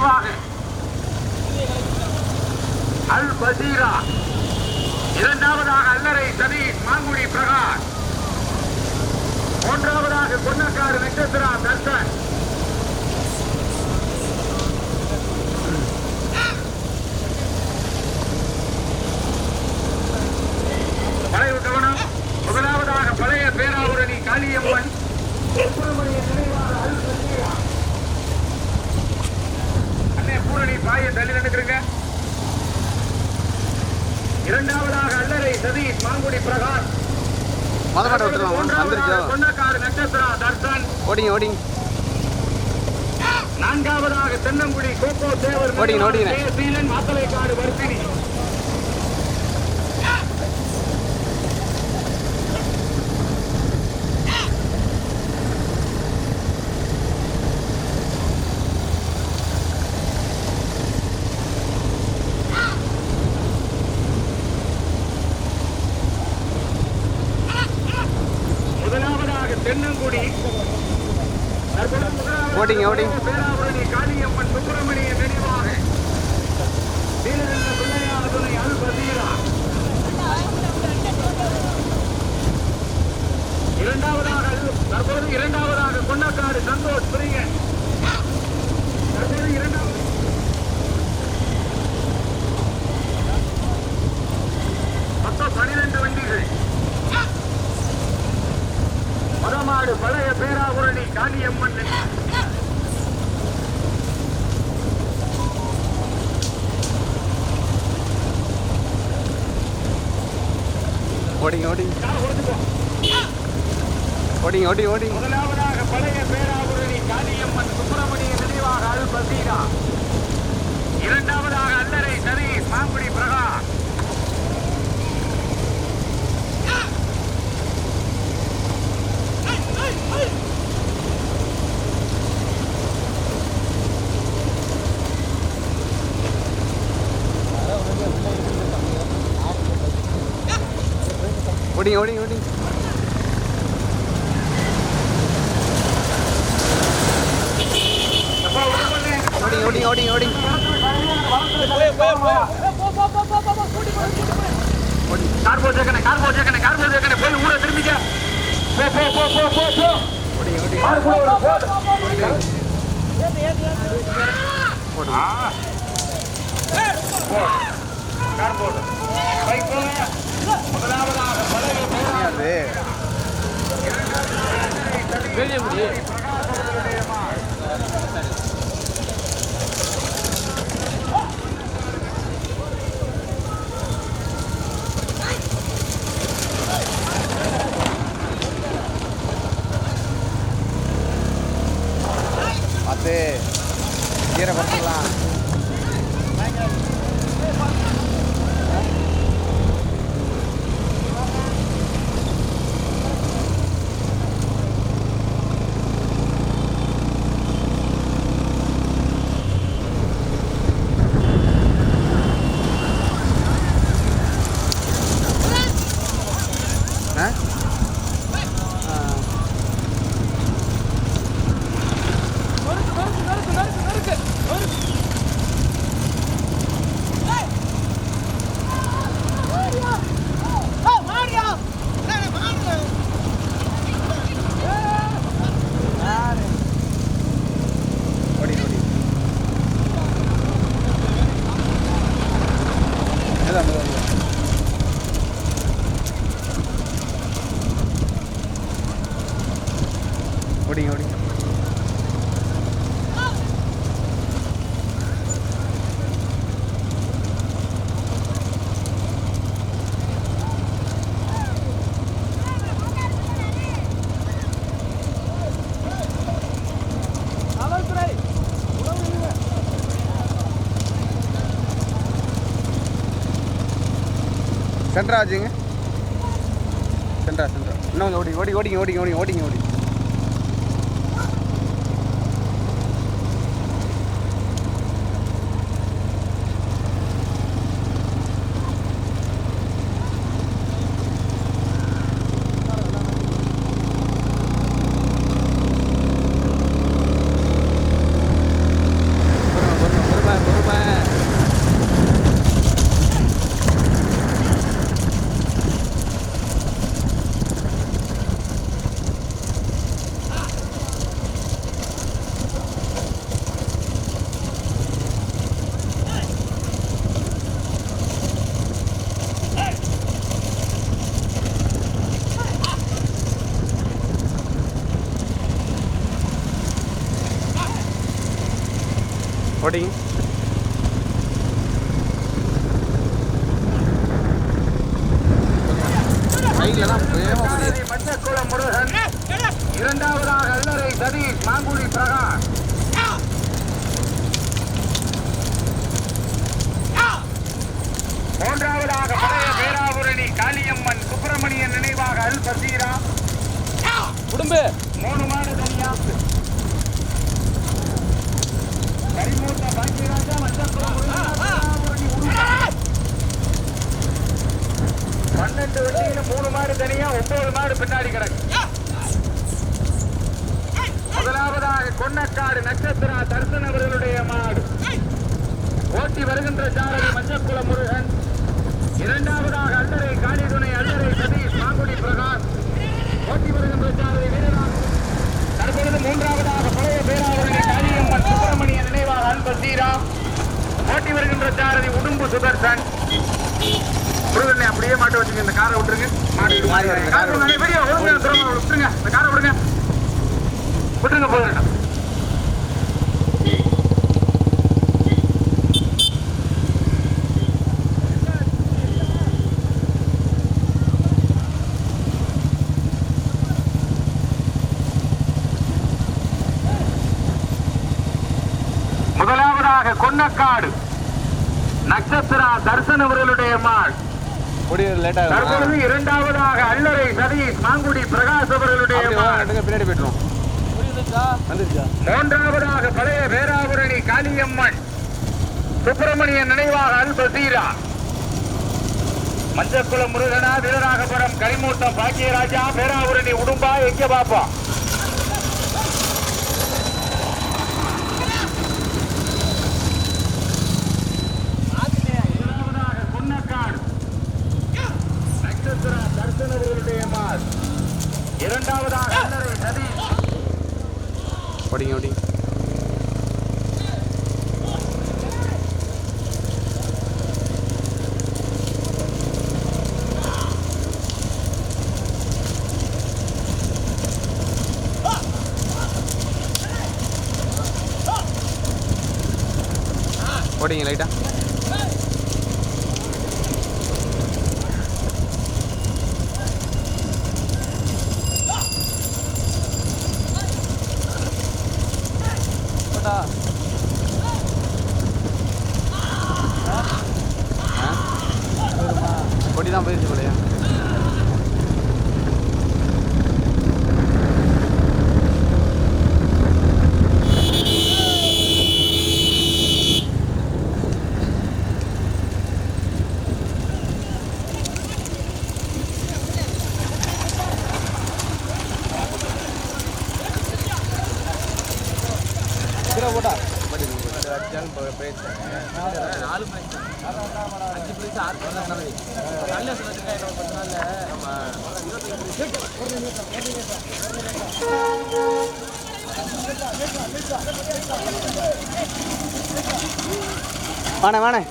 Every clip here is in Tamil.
நிறைவாக அல் பசீரா. இரண்டாவதாக அல்லறை சதீஷ் மாங்குடி பிரகாஷ். மூன்றாவதாக பொன்னக்காடு நட்சத்திரா தர்சன் பழைய கவனம். முதலாவதாக பழைய பேராவூரணி காளியம்மன் சுப்பிரமணிய நினைவாக அல் பசீரா பாய தள்ளி நின்றுக்கிறீங்க இரண்டாவதாக அல்லறை சதீஷ் மாங்குடி பிரகாஷ். மொத மாட்டை விட்டுருவாங்க ஓடிங்க ஓடிங்க. நான்காவதாக தென்னங்குடி கோகோ தேவர் ஓடிங்க, ஓடிங்க. மாத்தலைக்காடு வர்த்தினி முதலாவதாக தென்னங்குடி தற்போது முதலாவதாக ஓடிங்க, ஓடிங்க. பேராவூரணி காளியம்மன் சுப்பிரமணிய நினைவாக வீரரங்க பிள்ளையார் துணை அல் பசீரா இரண்டாவதாக அல்- தற்போது இரண்டாவதாக கொன்னக்காடு சந்தோஷ் பிரியன் தற்போது இரண்டாவது மொத்தம் பனிரெண்டு வண்டிகள் மதமாடு பழைய பேராவூரணி காளியம்மன் ஓடிங்க ஓடிங்க. ஓடிங்க ஓடி ஓடி. முதலாவதாக பழைய பேராவூரணி காளியம்மன் சுப்பிரமணிய நினைவாக அல் பசீரா இரண்டாவதாக அல்லரை சரி மாங்குடி பிரகாஷ். ஓடிங்க ஓடிங்க ஓடிங்க. எப்பா உடம்புல ஓடிங்க ஓடிங்க ஓடிங்க ஓடிங்க. கார் போ சேக்கனே கார் போ சேக்கனே கார் போ சேக்கனே போய் ஊர திரும்பிக்க போ போ போ போ போ போ ஓடிங்க ஓடிங்க. போடு கார் போடு பைக் போங்க அது ஓடிங்க ஓடிங்க சென்ட்ரா வச்சுங்க சென்ட்ரா சென்ட்ரா. இன்னும் கொஞ்சம் ஓடி ஓடி ஓடிங்க ஓடிங்க ஓடிங்க ஓடிங்க ஓடிங்க ஓடி இரண்டாவதாக சதீஷ் மாங்குடி பிரகாஷ். மூன்றாவதாக பழைய பேராபுரணி காளியம்மன் சுப்பிரமணியன் நினைவாக அல் பசீரா குடும்பு. மூணு மாடு தனியா கரிமூத்த பாக்கியராஜா மஞ்சக்குளம் முருகன் பேராபுரணி உருவா. பன்னெண்டு வண்டியில மூணு மாடு தனியா ஒன்பது மாடு பின்னாடி கிடக்கு. முதலாவதாக கொன்னக்காடு நட்சத்திரா தர்சன் அவர்களுடைய மாடு. ஓட்டி வருகின்ற சாரதி மஞ்சக்குள முருகன். இரண்டாவதாக அல்லரை காளிதுணை அல்லரை சதீஷ் மாங்குடி பிரகாஷ். ஓட்டி வருகின்ற சாரதி வீரராம் தற்பொழுது மூன்றாவதாக பழைய பேராவரணி காளியம்மன் சுப்பிரமணியன் ஸ்ரீராம் ஓட்டி வருகின்ற சாரதி உடும்பு சுதர்சன். முருகனை அப்படியே மாட்ட வச்சுங்க. இந்த காரை விட்டுருங்க. மாடி மாறி வருங்க, காரை காரை பெரிய ஒழுங்கு திறமை விட்டுருங்க. இந்த காரை விடுங்க. விட்டுருங்க போதும். கொன்னக்காடு நட்சத்திரா தர்சன் அவர்களுடைய மாள். தற்பொழுது இரண்டாவதாக அல்லறை சதீஷ் மாங்குடி பிரகாஷ் அவர்களுடைய பின்னாடி வந்துருச்சா? மூன்றாவதாக பழைய பேராபுரணி காளியம்மன். சுப்பிரமணியன் நினைவாக அல் பசீரா மஞ்சக்குளம் முருகனா வீரராகபுரம் கரிமூட்டம் பாக்கியராஜா பேராபுரணி உடும்பா எங்க பாப்போம் இரண்டாவதாக குன்னக்காடு. நட்சத்திரா தர்சன் அவர்களுடைய மால். இரண்டாவதாக அல்லறை சதீஷ் ஓடிங்க ஓடிங்க கொடி தான் போயிருச்சு போலையா. வாணே வாணே.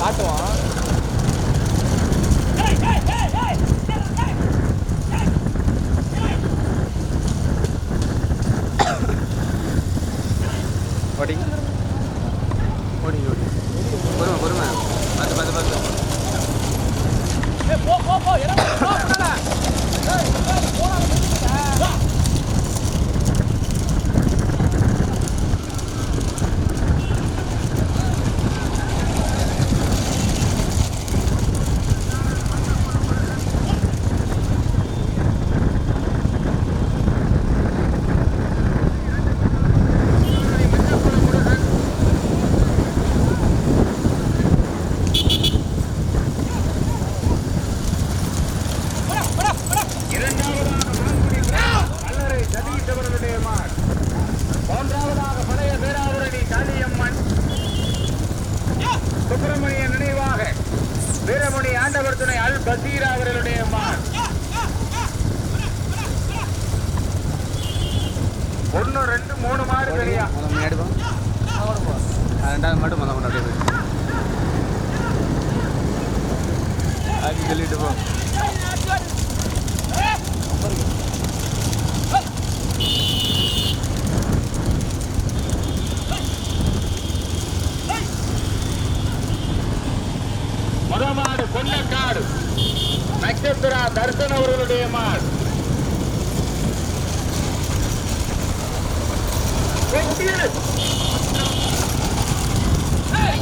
காட்டுவான் ஓடிங்க ஓடிங்க ஓடிங்க பொறுமை பொறுமை பார்த்து பார்த்து பார்த்து இரண்டாவதாக மாங்குடி பிரகாஷ் அல்லறை சதீஷ் அவர்களுடைய மாள். மூன்றாவதாக பழைய பேராவரணி காளியம்மன் சுப்பிரமணிய நினைவாக வீரமணி ஆண்டவர் துணை அல் பசீர் அவர்களுடைய மாள். ஒண்ணு ரெண்டு மூணு மாடு தெரியா முன்னாடி ரெண்டாவது மட்டும் முதல்ல அப்படியே சொல்லிட்டு போ முதமாடு கொன்னக்காடு நட்சத்திரா தர்சன் அவர்களுடைய மாடு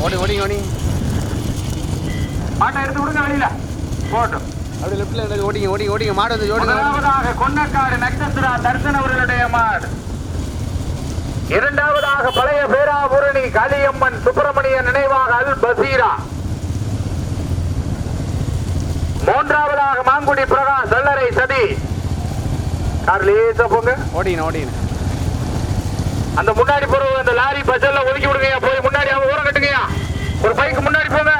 ஓடி ஓடி ஓடி. மாட்டை எடுத்து விடுங்க வெளியில. போட்டும். அப்படியே லெஃப்ட்ல ஓடிங்க ஓடிங்க ஓடிங்க. மாடு வந்து ஓடுங்க முதலாவதாக கொன்னக்காடு நட்சத்திரா தர்சன் அவர்களுடைய மாடு. இரண்டாவதாக பழைய பேராபுரணி காளியம்மன் சுப்பிரமணிய நினைவாக அல் பசீரா மூன்றாவதாக மாங்குடி பிரகாஷ் வெள்ளரை சதி. கார்லேசா போங்க. ஓடிங்க ஓடிங்க அந்த முன்னாடி போறவங்க அந்த லாரி பஸ் எல்லாம் ஒதுக்கி விடுங்க போய் முன்னாடி அவங்க ஊரம் கட்டுங்கயா ஒரு பைக்கு முன்னாடி போங்க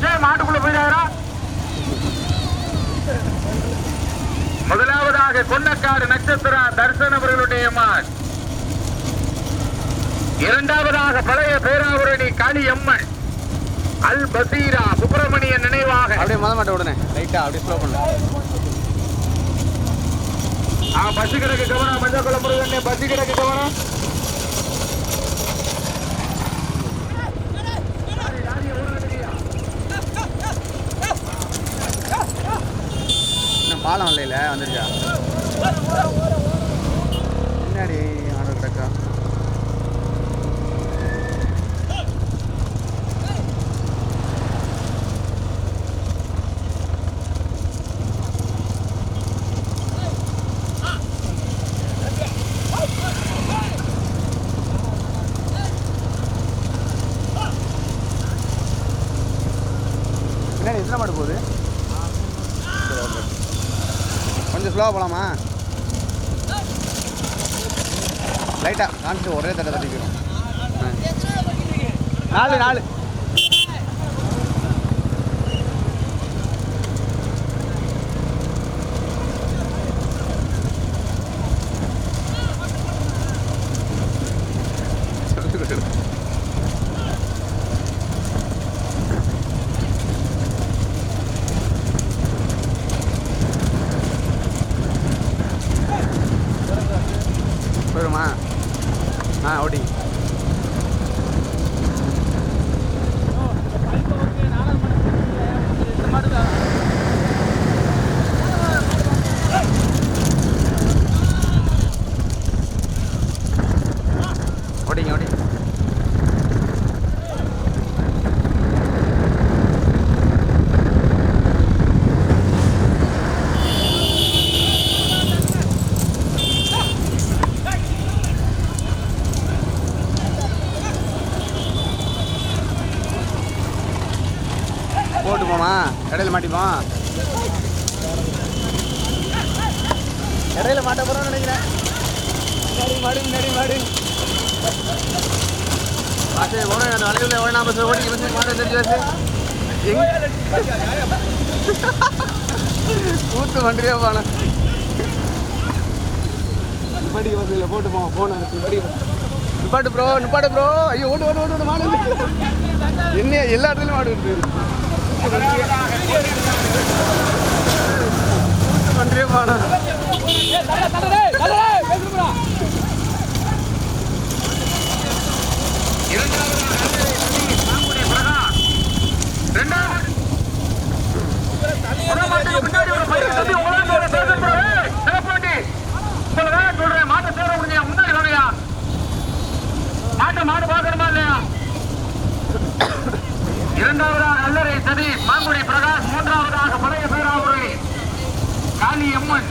சரி மாட்டுக்குள்ள போயிடாரா முதலாவதாக கொன்னக்காடு நட்சத்திரா தர்சன் அவர்களுடைய மாட் இரண்டாவதாக பழைய பேராவரணி காளியம்மன் அல் பசீரா சுப்பிரமணியன் நினைவாக. அப்படியே மொத மாட்டை விடுனே. லைட்டா அப்படியே ஸ்லோ பண்ணு. ஆ பஸ் கிடக்கு கவனம் மஞ்சள் குளம் முருகன் பஸ் கிடக்கு கவனம் பாலம் இல்லையில வந்துருச்சா பின்னாடி ஆர்டர் கிடக்கா பின்னாடி எத்தனை மாடு போகுது? கொஞ்சம் ஸ்லோவாக போகலாமா லைட்டாக காமிச்சு ஒரே தடவை தட்டிக்கிறோம். நாலு நாலு போயிடுமா ஆ ஓடி ஓடிங்க ஓடி போட்டு போமா இடையில மாட்டிப்போம் இடையில மாட்ட போறோம்னு நினைக்கிறேன். மாடு முன்னாடி மாடு. பாசே போன அந்த வளைவுல ஓடினா பஸ் ஓடி பஸ் மாடு தெரிஞ்சு பஸ் கூத்து வண்டியே போன. நிப்பாட்டி பஸ்ஸில் போட்டு போவோம் போன நிப்பாட்டி ப்ரோ நிப்பாட்டு ப்ரோ ஐயோ ஓடு ஓடு ஓடு ஓடு மாடு. என்ன எல்லா இடத்துலையும் மாடு இருக்கு. மாட்டை சேர முடியும் முன்னாடி வாங்கயா மாட்டை மாடு பாக்கணுமா இல்லையா இரண்டாவதாக சதீஷ் மாங்குடி பிரகாஷ் மூன்றாவதாக பழைய பேராவுரை. காளி அம்மன்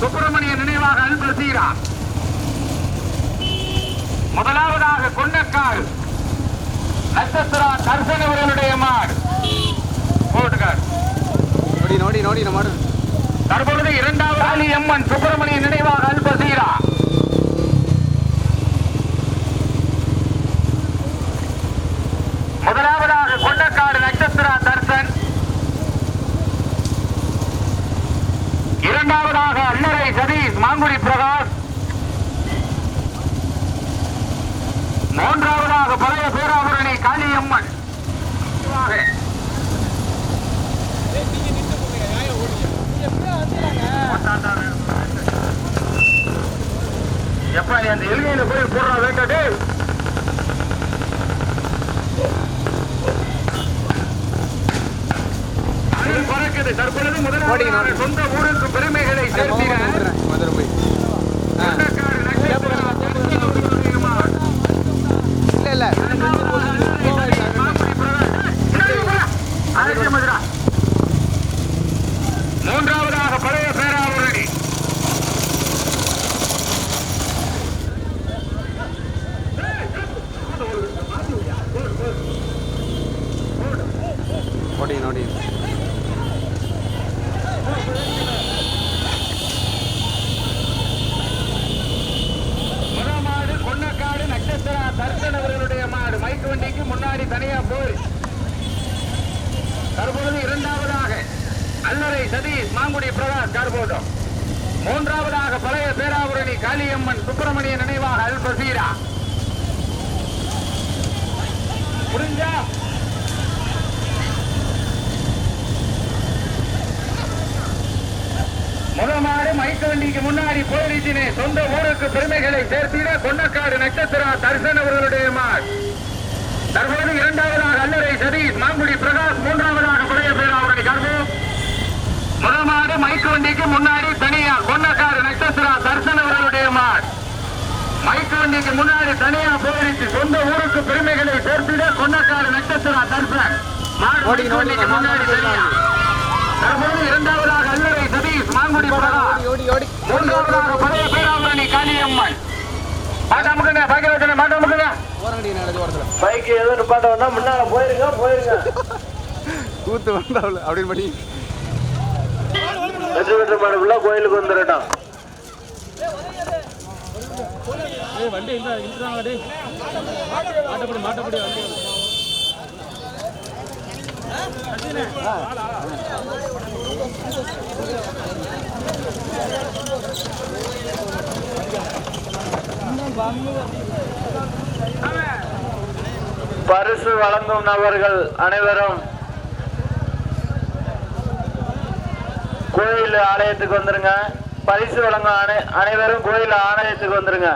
சுப்பிரமணிய நினைவாக பசீரா முதலாவதாக கொண்டக்காடு. நட்சத்திரா தர்சன் அவர்களுடைய மாடு. போட்டுக்கார் நோடி நோடி நோடி நம்ம தற்பொழுது இரண்டாவது காளி அம்மன் சுப்பிரமணிய நினைவாக பசீரா முதலாவதாக மாங்குடி பிரகாஷ். மூன்றாவதாக பழைய பேராபுரணி காளியம்மன். எப்ப அந்த எல்கையில போய் போடுற வேட்டட்டு பறக்குது. தற்பொழுது முதலாவது சொந்த ஊருக்கு பெருமைகளை சேர்த்தின மதுரை போய். இல்லை இல்லை மூன்றாவதாக பழைய பேராவூரணி ஓடிங்க ஓடிங்க முதல் மாடு கொன்னக்காடு நட்சத்திரா தர்சன் அவர்களுடைய மாடு மைக்கு வண்டிக்கு தனியா போய். தற்பொழுது இரண்டாவதாக அல்லறை சதீஷ் மாங்குடி பிரகாஷ் கார்போட்டம் மூன்றாவதாக பழைய பேராவூரணி காளியம்மன் சுப்பிரமணிய நினைவாக அல் பசீரா புரிஞ்சா முதமாறு மைக்க வண்டிக்கு முன்னாடி போயிருச்சினே சொந்த ஊருக்கு பெருமைகளை சேர்த்திட கொன்னக்காடு நட்சத்திரா தர்சன் அவர்களுடைய மாடு தற்போது இரண்டாவதாக அல்லறை சதீஷ் மாங்குடி பிரகாஷ் மூன்றாவதாக பழைய பேராவரணி கர்மு முதமாடு மைக்க வண்டிக்கு முன்னாடி தனியா கொன்னக்காடு நட்சத்திரா தர்சன் அவர்களுடைய மாடு மைக்க வண்டிக்கு முன்னாடி தனியா போயிருச்சு சொந்த ஊருக்கு பெருமைகளை சேர்த்திட கொன்னக்காடு நட்சத்திரா தர்சன். முன்னாடி தனியா. தற்போது இரண்டாவதாக அல்லறை சதீஷ் மாங்குடி பிரகாஷ். மூன்றாவதாக பழைய பேராவரணி காளியம்மன். மாட்டாமுக்குங்க பாக்கியவச்சன மாட்டாமுக்குங்க ஓரங்கடி நடந்து ஓரத்தில் பைக் எதுவும் நிப்பாட்டோம்னா முன்னால போயிருங்க போயிருங்க. கூத்து வந்தாவில் அப்படின்னு பண்ணி. வெற்றி மாடுக்குள்ள கோயிலுக்கு வந்துடட்டும் பரிசு வழங்கும் நபர்கள் அனைவரும் கோயில் ஆலயத்துக்கு வந்துருங்க. பரிசு வழங்கும் அனை அனைவரும் கோயில் ஆலயத்துக்கு வந்துருங்க.